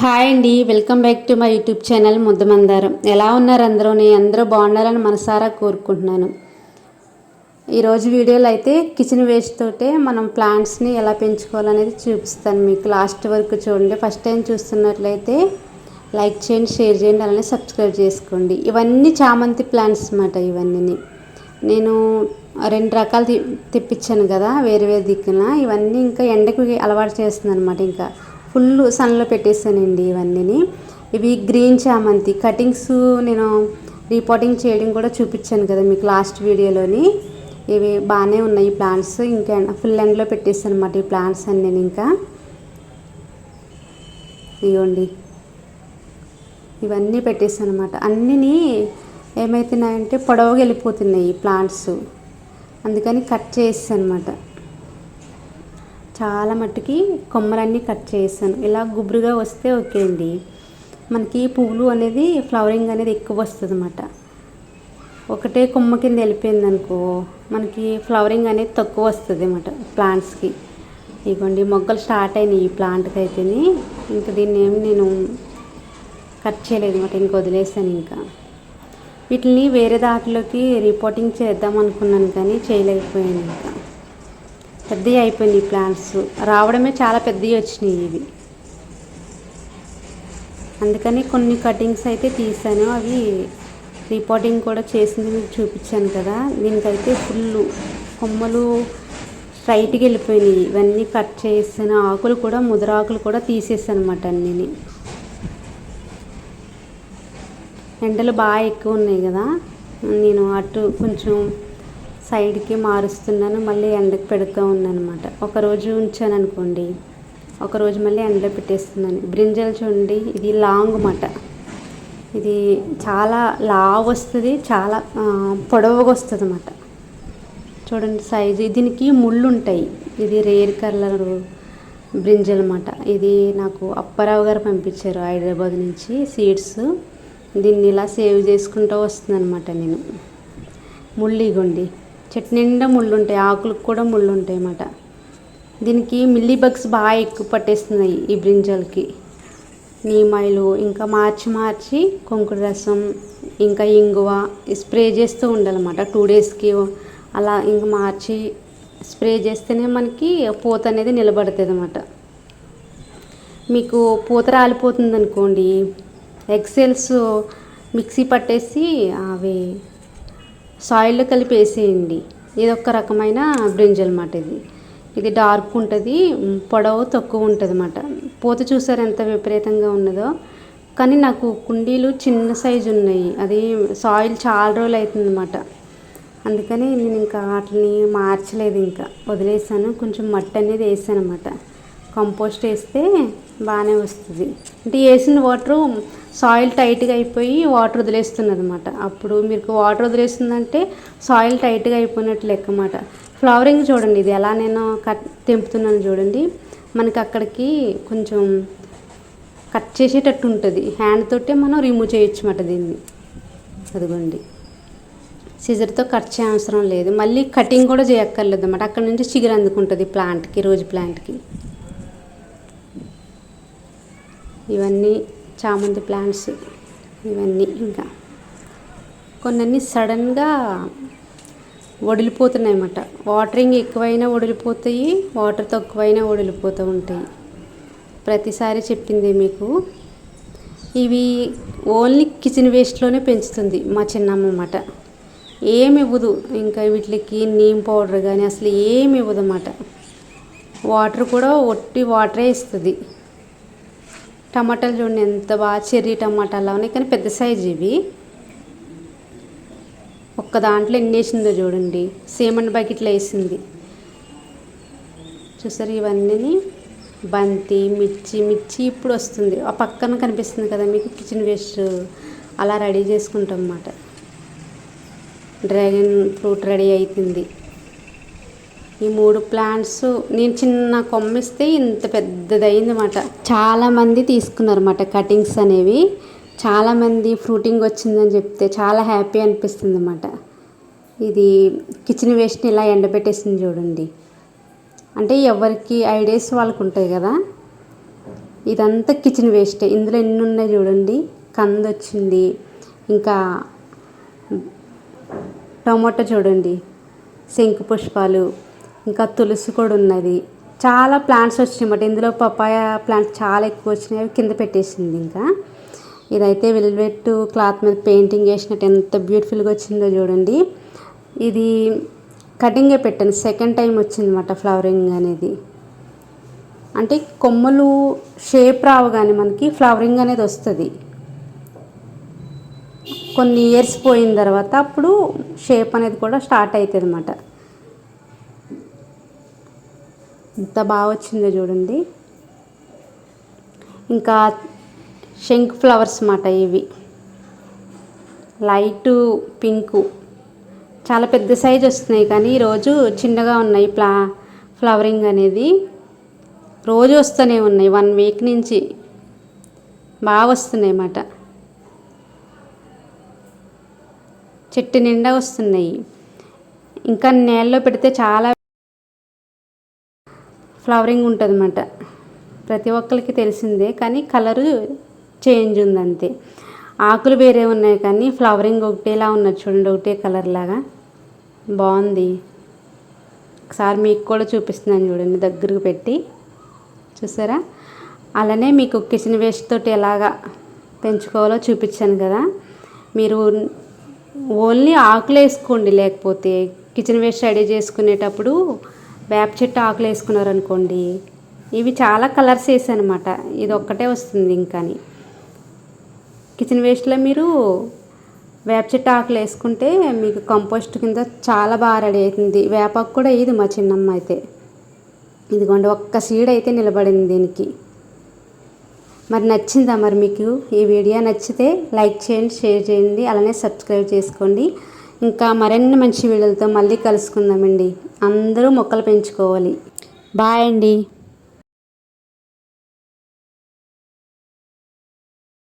Hi అండి welcome back to my YouTube channel Muddamandaram. ఎలా ఉన్నారు అందరూ నేను అందరూ బాగున్నారని మనసారా కోరుకుంటున్నాను. ఈరోజు వీడియోలో అయితే కిచెన్ వేస్ట్ తోటే మనం ప్లాంట్స్ని ఎలా పెంచుకోవాలనేది చూపిస్తాను మీకు. లాస్ట్ వరకు చూడండి. ఫస్ట్ టైం చూస్తున్నట్లయితే లైక్ చేయండి షేర్ చేయండి అలానే సబ్స్క్రైబ్ చేసుకోండి. ఇవన్నీ చామంతి ప్లాంట్స్ అన్నమాట ఇవన్నీ నేను రెండు రకాలు తెప్పించాను కదా వేరే వేరే దిక్కున. ఇవన్నీ ఇంకా ఎండకు అలవాటు చేస్తుంది అనమాట ఇంకా. ఫుల్ సన్లో పెట్టేసానండి ఇవన్నీ ఇవి గ్రీన్ చామంతి. కటింగ్స్ నేను రీపోటింగ్ చేయడం కూడా చూపించాను కదా మీకు లాస్ట్ వీడియోలోని. ఇవి బాగానే ఉన్నాయి ప్లాంట్స్. ఇంకా ఫుల్ ఎండ్లో పెట్టేసాను అనమాట ఈ ప్లాంట్స్ అని నేను ఇంకా. ఇవ్వండి ఇవన్నీ పెట్టేసాను అనమాట అన్నీ ఏమవుతున్నాయంటే పొడవుగా వెళ్ళిపోతున్నాయి ఈ ప్లాంట్స్. అందుకని కట్ చేసాను అనమాట చాలా మట్టుకి కొమ్మలన్నీ కట్ చేసాను ఇలా గుబురుగా వస్తే ఓకే అండి. మనకి పువ్వులు అనేది ఫ్లవరింగ్ అనేది ఎక్కువ వస్తుంది అన్నమాట ఒకటే కొమ్మ కింద వెళ్ళిపోయింది అనుకో మనకి ఫ్లవరింగ్ అనేది తక్కువ వస్తుంది అన్నమాట ప్లాంట్స్కి. ఇదిగోండి మొగ్గలు స్టార్ట్ అయినాయి ఈ ప్లాంట్కి అయితేనే ఇంకా దీన్ని ఏమి నేను కట్ చేయలేదు అనమాట ఇంక వదిలేసాను ఇంకా. వీటిని వేరే దాంట్లోకి రిపోర్టింగ్ చేద్దాం అనుకున్నాను కానీ చేయలేకపోయాను ఇంకా. పెద్దవి అయిపోయినాయి ప్లాంట్స్ రావడమే చాలా పెద్దవి వచ్చినాయి ఇవి. అందుకని కొన్ని కటింగ్స్ అయితే తీసాను. అవి రిపోర్టింగ్ కూడా చేసింది మీకు చూపించాను కదా. దీనికైతే ఫుల్ కొమ్మలు స్ట్రైట్గా వెళ్ళిపోయినాయి. ఇవన్నీ కట్ చేసిన ఆకులు కూడా ముదరాకులు కూడా తీసేసాను అనమాట అన్నీ ఎండలు బాగా ఎక్కువ ఉన్నాయి కదా. నేను అటు కొంచెం సైడ్కి మారుస్తున్నాను మళ్ళీ ఎండకు పెడుతూ ఉన్నాను అనమాట ఒకరోజు ఉంచాను అనుకోండి ఒకరోజు మళ్ళీ ఎండలో పెట్టేస్తున్నాను. బ్రింజల్ చూడండి ఇది లాంగ్ మాట. ఇది చాలా లావ్ వస్తుంది చాలా పొడవుగా వస్తుంది అన్నమాట చూడండి సైజు దీనికి ముళ్ళు ఉంటాయి ఇది రేర్ కలర్ బ్రింజల్ అన్నమాట ఇది నాకు అప్పారావు గారు పంపించారు హైదరాబాద్ నుంచి సీడ్స్. దీన్ని ఇలా సేవ్ చేసుకుంటూ వస్తుంది అనమాట నేను. ముళ్ళు ఇగోండి. చెట్టు నిండా ముళ్ళు ఉంటాయి ఆకులకు కూడా ముళ్ళు ఉంటాయి అన్నమాట దీనికి మిల్లీ బగ్స్ బాగా ఎక్కువ పట్టేస్తున్నాయి ఈ బ్రింజల్కి. నీమాయిలు ఇంకా మార్చి మార్చి కొంకుడు రసం ఇంకా ఇంగువ స్ప్రే చేస్తూ ఉండాలన్నమాట. టూ డేస్కి అలా ఇంకా మార్చి స్ప్రే చేస్తేనే మనకి పూత అనేది నిలబడుతుంది అన్నమాట మీకు పూత రాలిపోతుంది అనుకోండి ఎక్సెల్స్ మిక్సీ పట్టేసి అవి సాయిల్లో కలిపి వేసేయండి ఇది ఒక రకమైన బ్రింజల్ అన్నమాట ఇది. ఇది డార్క్ ఉంటుంది పొడవు తక్కువ ఉంటుంది అన్నమాట పూత చూసారు ఎంత విపరీతంగా ఉన్నదో. కానీ నాకు కుండీలు చిన్న సైజు ఉన్నాయి. అది సాయిల్ చాలా రోజులు అవుతుందన్నమాట. అందుకని నేను ఇంకా వాటిని మార్చలేదు ఇంకా. వదిలేసాను. కొంచెం మట్టి అనేది వేసాను అనమాట కంపోస్ట్ వేస్తే బాగానే వస్తుంది. అంటే వేసిన వాటరు సాయిల్ టైట్గా అయిపోయి వాటర్ వదిలేస్తున్నది అనమాట అప్పుడు మీకు వాటర్ వదిలేస్తుందంటే సాయిల్ టైట్గా అయిపోయినట్టు లెక్క అన్నమాట ఫ్లవరింగ్ చూడండి ఇది ఎలా నేను కట్ తెంపుతున్నాను చూడండి. మనకి అక్కడికి కొంచెం కట్ చేసేటట్టు ఉంటుంది. హ్యాండ్ తోటే మనం రిమూవ్ చేయొచ్చు అన్నమాట దీన్ని. అదిగోండి. సిజర్తో కట్ చేయ అవసరం లేదు. మళ్ళీ కటింగ్ కూడా చేయక్కర్లేదు అన్నమాట అక్కడ నుంచి చిగురు అందుకుంటుంది ప్లాంట్కి రోజు ప్లాంట్కి. ఇవన్నీ చామంతి ప్లాంట్స్ ఇవన్నీ ఇంకా. కొన్ని సడన్గా వడిలిపోతున్నాయి అన్నమాట వాటరింగ్ ఎక్కువైనా వడిలిపోతాయి వాటర్ తక్కువైనా వడిలిపోతూ ఉంటాయి. ప్రతిసారి చెప్పింది మీకు. ఇవి ఓన్లీ కిచెన్ వేస్ట్లోనే పెంచుతుంది మా చిన్నమ్మ అన్నమాట. ఏమి ఇవ్వదు ఇంకా వీటికి నీమ్ పౌడర్ కానీ అసలు ఏమి ఇవ్వదు అన్నమాట వాటర్ కూడా ఒట్టి వాటరే ఇస్తుంది. టమాటాలు చూడండి ఎంత బాగా చెర్రీ టమాటాలు ఉన్నాయి. కానీ పెద్ద సైజు ఇవి. ఒక్క దాంట్లో ఎన్ని వేసిందో చూడండి. సేమన్ బకెట్లో వేసింది. చూసారు ఇవన్నీ బంతి మిర్చి మిర్చి ఇప్పుడు వస్తుంది. ఆ పక్కన కనిపిస్తుంది కదా మీకు కిచెన్ వేస్ట్ అలా రెడీ చేసుకుంటాం అన్నమాట. డ్రాగన్ ఫ్రూట్ రెడీ అవుతుంది ఈ మూడు ప్లాంట్స్ నేను చిన్న కొమ్మిస్తే ఇంత పెద్దదైందన్నమాట. చాలామంది తీసుకున్నారన్నమాట కటింగ్స్ అనేవి. చాలామంది ఫ్రూటింగ్ వచ్చిందని చెప్తే చాలా హ్యాపీ అనిపిస్తుంది అన్నమాట ఇది కిచెన్ వేస్ట్ని ఇలా ఎండబెట్టేసింది చూడండి. అంటే ఎవరికి ఐడియాస్ వాళ్ళకు ఉంటాయి కదా. ఇదంతా కిచెన్ వేస్టే ఇందులో ఎన్ని ఉన్నాయి చూడండి. కంద వచ్చింది. ఇంకా టమాటో చూడండి. శంకు పుష్పాలు. ఇంకా తులసి కూడా ఉన్నది. చాలా ప్లాంట్స్ వచ్చినాయన్నమాట. ఇందులో పపాయ ప్లాంట్స్ చాలా ఎక్కువ వచ్చినాయి. అవి కింద పెట్టేసింది ఇంకా. ఇదైతే వెల్వెట్ క్లాత్ మీద పెయింటింగ్ వేసినట్టు ఎంత బ్యూటిఫుల్గా వచ్చిందో చూడండి. ఇది కటింగే పెట్టాను. సెకండ్ టైం వచ్చిందన్నమాట ఫ్లవరింగ్ అనేది. అంటే కొమ్మలు షేప్ రావు కానీ మనకి ఫ్లవరింగ్ అనేది వస్తుంది. కొన్ని ఇయర్స్ పోయిన తర్వాత అప్పుడు షేప్ అనేది కూడా స్టార్ట్ అవుతుంది అనమాట ఎంత బాగా వచ్చిందో చూడండి. ఇంకా శంక్ ఫ్లవర్స్ అన్నమాట ఇవి. Light pink. చాలా పెద్ద సైజ్ వస్తున్నాయి కానీ ఈరోజు చిన్నగా ఉన్నాయి. ప్లా ఫ్లవరింగ్ అనేది రోజు వస్తూనే ఉన్నాయి. వన్ వీక్ నుంచి బాగా వస్తున్నాయి అన్నమాట. చెట్టు నిండా వస్తున్నాయి. ఇంకా నేలలో పెడితే చాలా ఫ్లవరింగ్ ఉంటుంది అన్నమాట ప్రతి ఒక్కరికి తెలిసిందే కానీ కలరు చేంజ్ ఉంది అంతే ఆకులు వేరే ఉన్నాయి కానీ ఫ్లవరింగ్ ఒకటేలా ఉన్నది చూడండి ఒకటే కలర్ లాగా. బాగుంది. ఒకసారి మీకు కూడా చూపిస్తున్నాను చూడండి దగ్గరకు పెట్టి. చూసారా? అలానే మీకు కిచెన్ వేస్ట్ తోటి ఎలాగా పెంచుకోవాలో చూపించాను కదా. మీరు ఓన్లీ ఆకులు వేసుకోండి లేకపోతే కిచెన్ వేస్ట్ రెడీ చేసుకునేటప్పుడు వేప చెట్టు ఆకులు వేసుకున్నారనుకోండి ఇవి చాలా కలర్స్ వేసానమాట ఇది ఒక్కటే వస్తుంది ఇంకాని. కిచెన్ వేస్ట్లో మీరు వేప చెట్టు ఆకులు వేసుకుంటే మీకు కంపోస్ట్ కింద చాలా బాగా రెడీ అవుతుంది. వేపాకు కూడా ఇది మా చిన్నమ్మ అయితే. ఇదిగోండి ఒక్క సీడ్ అయితే నిలబడింది దీనికి. మరి నచ్చిందా? మరి మీకు ఈ వీడియో నచ్చితే లైక్ చేయండి షేర్ చేయండి అలానే సబ్స్క్రైబ్ చేసుకోండి. ఇంకా మరిన్ని మంచి వీడియోలతో మళ్ళీ కలుసుకుందామండి. అందరూ మొక్కలు పెంచుకోవాలి. బాయ్ అండి.